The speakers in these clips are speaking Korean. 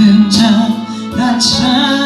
모든 참다 참.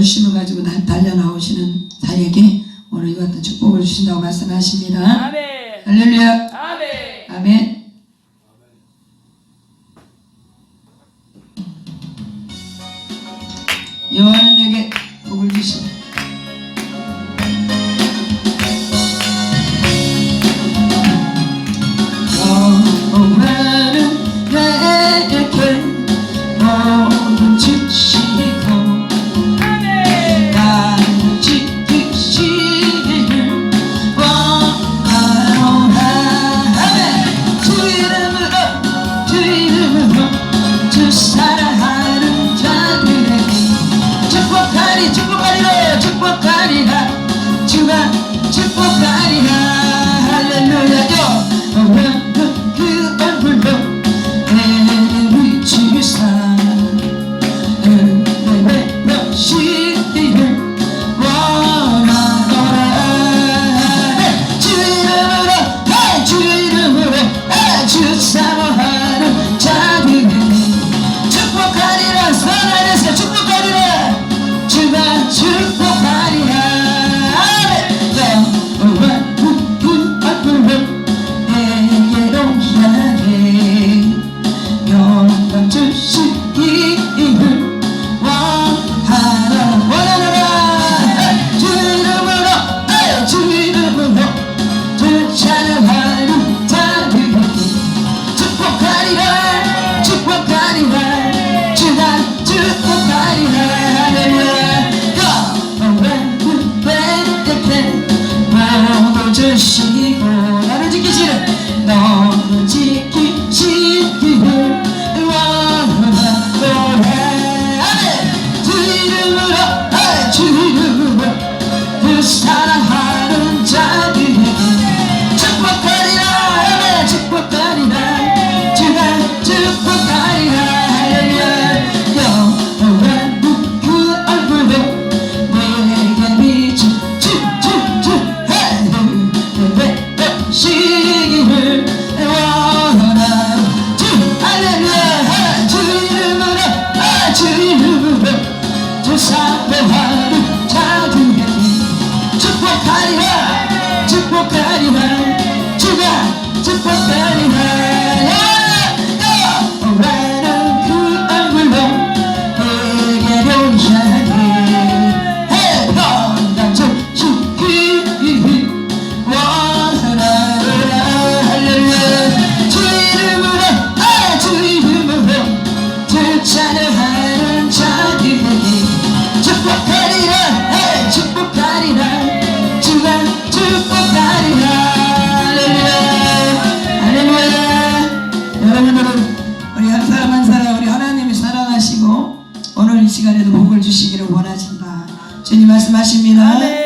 열심을 가지고 달려 나오시는 자에게 오늘 이 같은 축복을 주신다고 말씀하십니다. 아멘. 할렐루야. 아멘. 아멘. 여호와는 내게 복을 주시네. 여호와는 내게 모든 지시 참배하는 자중히 축복하리라 축복하리라. 주가 축복하리라. 말씀하십니다. 아멘.